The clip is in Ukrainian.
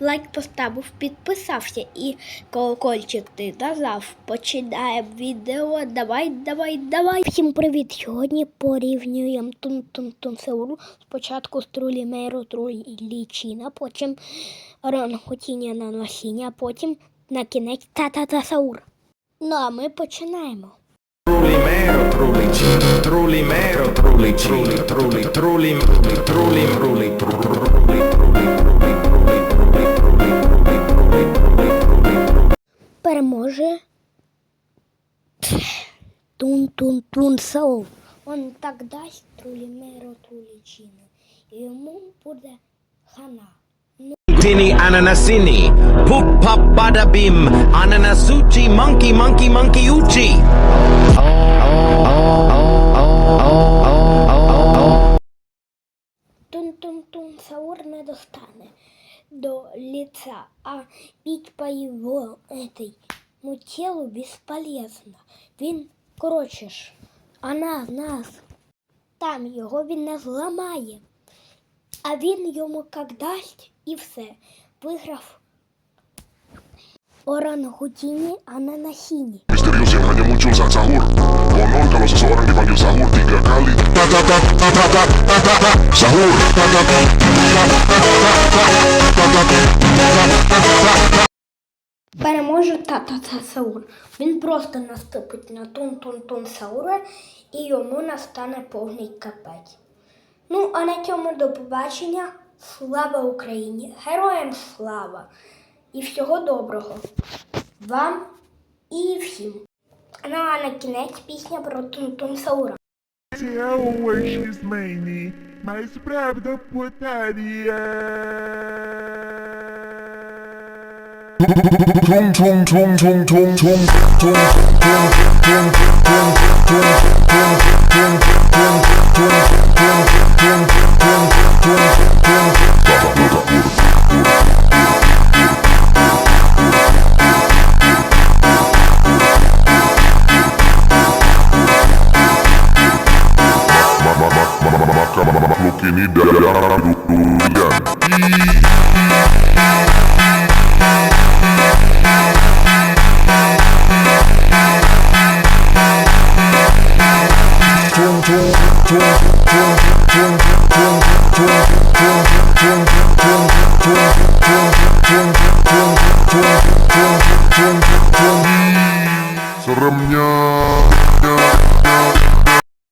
лайк поставив, підписався і колокольчик ти нажав. Починаємо відео. Давай, давай, давай. Всім привіт! Сьогодні порівнюємо тун-тун-тун сеуру. Спочатку струлі меру, трулі лічина, потім ранхотіння на носіння, потім на кінець та-та-та саур. Ну а ми починаємо. Трулі меру, трулі чина, трулі меру, трулі чина, трулі, трулі, трулі, трулі, переможе Тун-тун-тун Саул. Он так дасть трулімеро трулічини. І йому буде хана. Tini ananasini, poop pop bada bim, ananasuchi monkey monkey monkey uchi. Тун-тун-тун до лица, а бить по его этой ну, телу бесполезно. Він, коротше ж, а на нас. Там його він не зламає. А він йому як дасть і все. Виграв орангутіні, а не на хіні. Misterius yang hanya muncul saat sahur. Konon kalau seseorang dipanggil sahur tiga kali. Sahur. Переможе тата та Саур. Він просто наступить на тун-тун-тун Саура і йому настане повний капець. Ну, а на цьому до побачення. Слава Україні! Героям слава! І всього доброго вам і всім. Ну а на кінець пісня про тун-тун Саура. É o ini darah durian. Seremnya